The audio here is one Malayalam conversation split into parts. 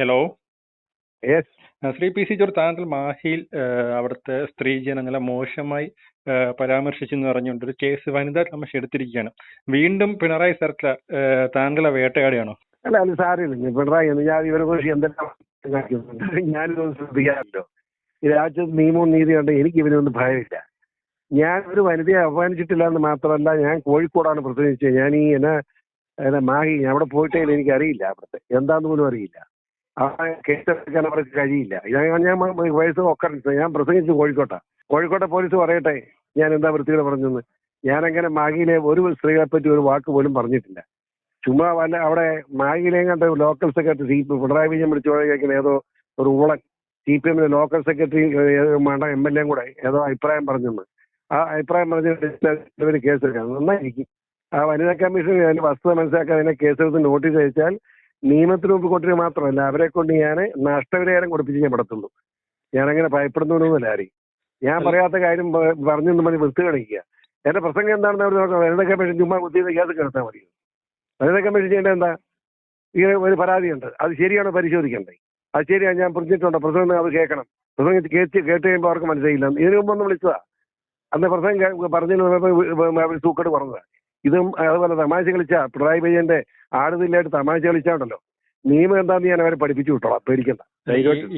Hello yes Shri P C George താങ്കൾ മാഹിയിൽ അവിടുത്തെ സ്ത്രീ ജനങ്ങളെ മോശമായി പരാമർശിച്ചെന്ന് പറഞ്ഞുകൊണ്ട് ഒരു കേസ് വനിതാ കമ്മീഷൻ എടുത്തിരിക്കുകയാണ്. വീണ്ടും പിണറായി സർക്കാർ താങ്കളെ വേട്ടയാടുകയാണോ? അല്ല അത് സാരമില്ല. ഞാൻ പിണറായി ഞാൻ ഇവരെ കുറിച്ച് എന്തെല്ലാം ഞാനിതൊന്നും ശ്രദ്ധിക്കാറില്ലോ രാജ്യത്ത് നിയമവും നീതി കണ്ട് എനിക്ക് ഇവരൊന്നും ഭയമില്ല. ഞാൻ ഒരു വനിതയെ അപമാനിച്ചിട്ടില്ല എന്ന് മാത്രമല്ല ഞാൻ കോഴിക്കോടാണ് പ്രസംഗിച്ചത് ഞാൻ ഈ എന്നെ മാഹി അവിടെ പോയിട്ടേ എനിക്കറിയില്ല എനിക്ക് അറിയില്ല അവിടുത്തെ. എന്താന്ന് പോലും അറിയില്ല. ആ കേസെടുക്കാൻ അവർക്ക് കഴിയില്ല. ഞാൻ ഞാൻ വയസ്സ് ഒക്കറിച്ച് ഞാൻ പ്രസംഗിച്ചു കോഴിക്കോട്ടാ. കോഴിക്കോട്ടെ പോലീസ് പറയട്ടെ. ഞാൻ എന്താ വൃത്തികൾ പറഞ്ഞെന്ന്. ഞാനങ്ങനെ മാഗിയിലെ ഒരു സ്ത്രീകളെ പറ്റി ഒരു വാക്ക് പോലും പറഞ്ഞിട്ടില്ല. ചുമ്മാ വല്ല അവിടെ മാഗിയിലെ കണ്ട local secretary C Pinarayi Vijayan വിളിച്ചു കേൾക്കുന്ന ഏതോ ഒരു ഊളൻ സി പി എമ്മിന്റെ ലോക്കൽ സെക്രട്ടറി വേണ്ട എം എൽ എയും കൂടെ ഏതോ അഭിപ്രായം പറഞ്ഞെന്ന്. ആ അഭിപ്രായം പറഞ്ഞ കേസെടുക്കാം നന്നായിരിക്കും. ആ വനിതാ കമ്മീഷൻ അതിന്റെ വസ്തുത മനസ്സിലാക്കാൻ അതിനെ കേസെടുത്ത് നോട്ടീസ് അയച്ചാൽ നിയമത്തിന് മുമ്പ് കൊണ്ടുവരിക മാത്രമല്ല അവരെ കൊണ്ട് ഞാൻ നഷ്ടപരിഹാരം കൊടുപ്പിച്ച് ഞാൻ പെടത്തുള്ളൂ ഞാനങ്ങനെ ഭയപ്പെടുന്നൊന്നുമല്ല ആരെയും. ഞാൻ പറയാത്ത കാര്യം പറഞ്ഞു മതി വൃത്തി കാണിക്കുക. എന്റെ പ്രസംഗം എന്താണെന്ന് അവർ നോക്കാം വനിതാ കമ്മീഷൻ ചുമ്മാ കുത്തി കേസ് കിടത്താൽ മതി. വനിതാ കമ്മീഷൻ ചെയ്യേണ്ടത് എന്താ? ഇങ്ങനെ ഒരു പരാതിയുണ്ട്. അത് ശരിയാണോ പരിശോധിക്കണ്ടേ? അത് ശരിയാണ് ഞാൻ പറഞ്ഞിട്ടുണ്ട്. പ്രസംഗം അത് കേൾക്കണം. പ്രസംഗം കേട്ട് കേട്ട് കഴിയുമ്പോൾ അവർക്ക് മനസ്സിലായില്ല. ഇതിനു മുമ്പ് ഒന്ന് വിളിച്ചതാ. അന്ന് പ്രസംഗം പറഞ്ഞു പറഞ്ഞതിന് പറഞ്ഞതാണ് സൂക്കട് പറഞ്ഞതാ. ഇതും അതുപോലെ തമാശ കളിച്ച പിണറായി വിജയന്റെ ആടുതില്ലായിട്ട് തമാശ കളിച്ചാണല്ലോ നിയമം എന്താന്ന് ഞാൻ അവരെ പഠിപ്പിച്ചു വിട്ടോളാം. പേടിക്കണ്ട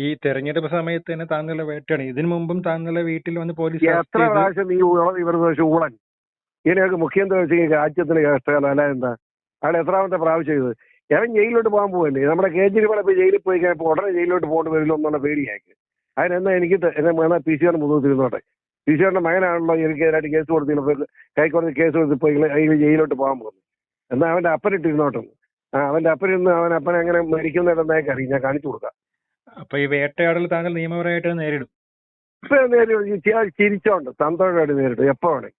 ഈ തെരഞ്ഞെടുപ്പ് സമയത്ത് തന്നെ താങ്കളുടെ വേട്ടയാണ്. ഇതിനു മുമ്പും താങ്കളുടെ വീട്ടിൽ വന്ന് പോലീസ് എത്ര പ്രാവശ്യം നീ ഇവർ ഇവരുടെ ഊളൻ? ഇതിനൊക്കെ മുഖ്യമന്ത്രി രാജ്യത്തിന് കഷ്ടകാലം. അല്ല എന്താ? അയാൾ എത്രാമത്തെ പ്രാവശ്യം ചെയ്തത് ഞാൻ ജയിലിലോട്ട് പോകാൻ പോകല്ലേ നമ്മുടെ കേജ്രിവാൾ ഇപ്പൊ ജയിലിൽ പോയി കഴിഞ്ഞപ്പോൾ ഉടനെ ജയിലിലോട്ട് പോകേണ്ടി വരില്ലോ? എന്നുള്ള പേടിയാക്കി അതിനെന്നാ എനിക്ക് എന്നെ വേണ പി സി ആർ മുതൽ തിരുന്നോട്ടെ ആറിന്റെ മകനാണല്ലോ എനിക്കെതിരായിട്ട് കേസ് കൊടുത്തില്ല ഹൈക്കോടതി കേസ് കൊടുത്തിപ്പോ അതിന് ജയിലോട്ട് പോകാൻ പോകുന്നു. എന്നാ അവന്റെ അപ്പനിട്ടിരുന്നോട്ടെ ആ അവന്റെ അപ്പനിരുന്ന് അവൻ അപ്പനെ എങ്ങനെ മരിക്കുന്നതെന്ന് അറിയും. ഞാൻ കാണിച്ചു കൊടുക്കാം. അപ്പൊ ഈ വേട്ടയാടൽ താങ്കൾ നിയമപരമായിട്ട് നേരിടും. ഇപ്പൊ നേരിടും. ചിരിച്ചോണ്ട് സന്തോഷമായിട്ട് നേരിടും. എപ്പോ വേണേ.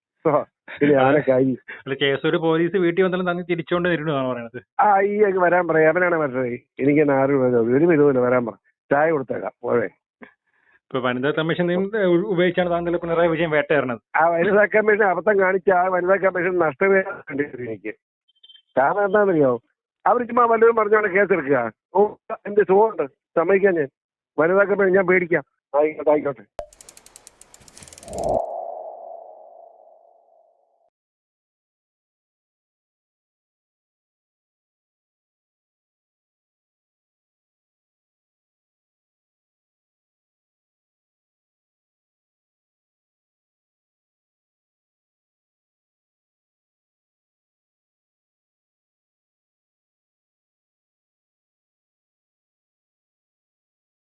അല്ല കേസൊരു പോലീസ് വീട്ടിൽ വന്നാലും താങ്കൾ തിരിച്ചുകൊണ്ട് നേരിടുമെന്നാണ് പറയുന്നത് ആ ഈ വരാൻ പറയാം. അവനാണ് മറ്റേ എനിക്ക് ആരും ഒരു വിധമില്ല വരാൻ പറ. ചായ കൊടുത്തേക്കാം. പോഴേ ഇപ്പൊ വനിതാ കമ്മീഷൻ ഉപയോഗിച്ചാണ് താങ്കൾ പിണറായി വിജയൻ വേട്ടയറിഞ്ഞത് ആ വനിതാ കമ്മീഷൻ അബദ്ധം കാണിച്ച ആ വനിതാ കമ്മീഷൻ നഷ്ടപരിഹാരം കാരണം എന്താണെന്നറിയോ? അവർ ചുമ്മാ വല്ലതും പറഞ്ഞാണ് കേസെടുക്കുക. ഓ എന്റെ സുഖമുണ്ട് സമ്മതിക്കാൻ ഞാൻ. വനിതാ കമ്മീഷൻ ഞാൻ പേടിക്കാം. ആയിക്കോട്ടെ ആയിക്കോട്ടെ.